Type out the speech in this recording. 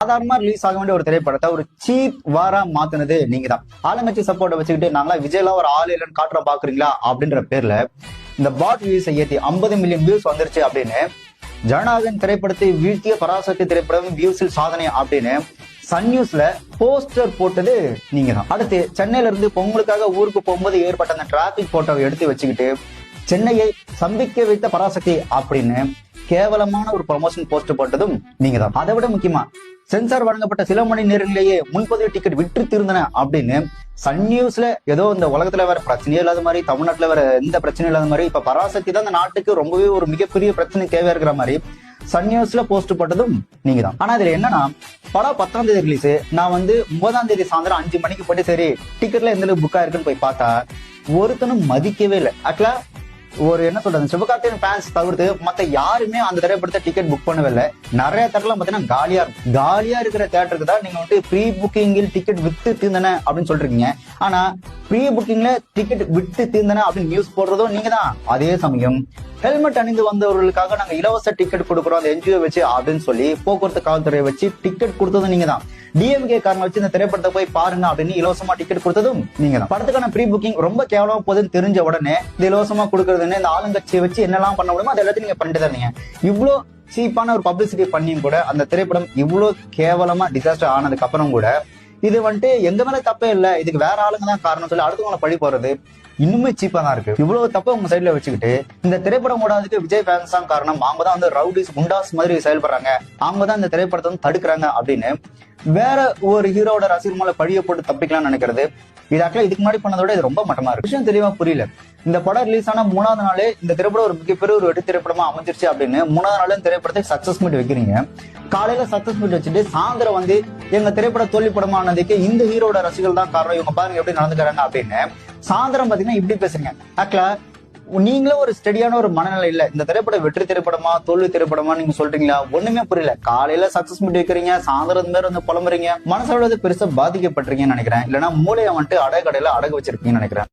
சாதாரணமா ரிலீஸ் ஆக வேண்டிய ஒரு திரைப்படத்தை ஒரு சீப் வாரா மாத்தினது நீங்க தான் ஆளுங்கட்சி சப்போர்ட்டை வச்சுக்கிட்டு நாங்களா விஜய்லாம் ஒரு ஆள் இல்லைன்னு காட்டுறோம் பாக்குறீங்களா? அப்படின்ற பேர்ல இந்த பாட் வியூஸ் ஏத்தி 50 மில்லியன் வியூஸ் வந்துருச்சு அப்படின்னு ஜனநாயகன் திரைப்படத்தை வீழ்த்திய பராசக்தி திரைப்படம் வியூஸில் சாதனை அப்படின்னு சன் நியூஸ்ல போஸ்டர் போட்டது நீங்க தான் அடுத்து சென்னையில இருந்து பொங்கலுக்காக ஊருக்கு போகும்போது ஏற்பட்ட அந்த டிராபிக் போட்டோவை எடுத்து வச்சுக்கிட்டு சென்னையை சம்பிக்க வைத்த பராசக்தி அப்படின்னு கேவலமான ஒரு ப்ரொமோஷன் போஸ்ட் போட்டதும் நீங்க தான் அதை விட முக்கியமா சென்சார் வழங்கப்பட்ட சில மணி நேரங்களிலேயே முன்பதிவு டிக்கெட் விற்று திருந்தன அப்படின்னு சன் நியூஸ்ல ஏதோ இந்த உலகத்துல வேற பிரச்சனையே இல்லாத மாதிரி தமிழ்நாட்டுல வேற எந்த பிரச்சனையும் இல்லாத மாதிரி இப்ப பராசக்தி தான் இந்த நாட்டுக்கு ரொம்பவே ஒரு மிகப்பெரிய பிரச்சனை தேவையா இருக்கிற மாதிரி சன் நியூஸ்ல போஸ்ட் போட்டதும் நீங்க தான் ஆனா இதுல என்னன்னா படம் பத்தாம் தேதி ரிலீஸ் நான் வந்து ஒன்பதாம் தேதி சாயந்தரம் அஞ்சு மணிக்கு போயிட்டு சரி டிக்கெட்ல எந்த அளவுக்கு புக் ஆயிருக்குன்னு போய் பார்த்தா ஒருத்தனும் மதிக்கவே இல்லை. ஆக்சுவலா ஒரு என்ன சொல்றது சிவகார்த்திகேயன் ஃபேன்ஸ் தவிர்த்து மத்த யாருமே அந்த திரைப்படத்தை டிக்கெட் புக் பண்ணவே இல்லை நிறைய தேட்டர்லாம் பாத்தீங்கன்னா காலியா இருக்கும் காலியா இருக்கிற தேட்டருக்கு தான் நீங்க வந்து ப்ரீ புக்கிங்கில் டிக்கெட் வித்து தீர்ந்தன அப்படின்னு சொல்றீங்க ஆனா ப்ரீ புக்கிங்ல டிக்கெட் விட்டு தீர்ந்தன அப்படின்னு நியூஸ் போடுறதும் நீங்க தான் அதே சமயம் ஹெல்மெட் அணிந்து வந்தவர்களுக்காக நாங்க இலவச டிக்கெட் கொடுக்குறோம். அந்த என்ஜிஓ வச்சு அப்படின்னு சொல்லி போக்குவரத்து காவல்துறையை வச்சு டிக்கெட் கொடுத்ததும் நீங்க தான் டிஎம்கே காரணம் வச்சு இந்த திரைப்படத்தை போய் பாருங்க அப்படின்னு இலவசமா டிக்கெட் கொடுத்ததும் நீங்க தான் படத்துக்கான ப்ரீ புக்கிங் ரொம்ப கேவலமா போகுதுன்னு தெரிஞ்ச உடனே இது இலவசமா கொடுக்கறதுன்னு இந்த ஆளுங்கட்சியை வச்சு என்னெல்லாம் பண்ண முடியுமோ அது எல்லாத்தையும் நீங்க பண்ணிட்டு தான் இருந்தீங்க இவ்வளோ சீப்பான ஒரு பப்ளிசிட்டி பண்ணியும் கூட அந்த திரைப்படம் இவ்வளோ கேவலமா டிசாஸ்டர் ஆனதுக்கு அப்புறம் கூட இது வந்துட்டு எங்க மேல தப்பே இல்ல. இதுக்கு வேற ஆளுங்க தான் காரணம் சொல்லி அடுத்தவங்களை பழி போறது இன்னுமே சீப்பா தான் இருக்கு. இவ்வளவு தப்ப உங்க சைடுல வச்சுக்கிட்டு இந்த திரைப்படம் ஓடாததுக்கு விஜய் ஃபேன்ஸ் தான் காரணம். அவங்க தான் வந்து ரவுடிஸ் குண்டாஸ் மாதிரி செயல்படுறாங்க. அவங்க தான் இந்த திரைப்படத்தை வந்து தடுக்கிறாங்க அப்படின்னு வேற ஒரு ஹீரோட ரசிகர் மேல பழிய போட்டு தப்பிக்கலாம்னு நினைக்கிறது. இது ஆக்சுவலா இதுக்கு முன்னாடி பண்ணதோட இது ரொம்ப மட்டமா இருக்கு. விஷயம் தெளிவா புரியல. இந்த படம் ரிலீஸ் ஆன மூணாவது நாளே இந்த திரைப்படம் ஒரு மிகப்பெரிய ஒரு வெற்றி திரைப்படமா அமைஞ்சிருச்சு அப்படின்னு மூணாவது நாளே திரைப்படத்தை சக்சஸ் மீட் வைக்கிறீங்க. காலையில சக்சஸ் மீட் வச்சுட்டு சாயந்தரம் வந்து எங்க திரைப்பட தோல்வி படமானதுக்கு இந்த ஹீரோட ரசிகர்கள் தான் காரணம். இவங்க பாருங்க எப்படி நடந்துக்கிறாங்க அப்படின்னு சாயந்தரம் பாத்தீங்கன்னா இப்படி பேசுறீங்க. ஆக்சுவலா நீங்களும் ஒரு ஸ்டெடியான ஒரு மனநிலை இல்ல. இந்த திரைப்படம் வெற்றி திரைப்படமா தோல்வி திரைப்படமா நீங்க சொல்றீங்களா? ஒண்ணுமே புரியல. காலையில சக்சஸ் மீட் வைக்கிறீங்க சாயந்தரம் பேர் வந்து புலம்புறீங்க. மனசோட பெருசா பாதிக்கப்பட்டிருக்கீங்கன்னு நினைக்கிறேன். இல்லைன்னா மூளையை வந்துட்டு அடகு கடையில அடகு வச்சிருக்கீங்கன்னு நினைக்கிறேன்.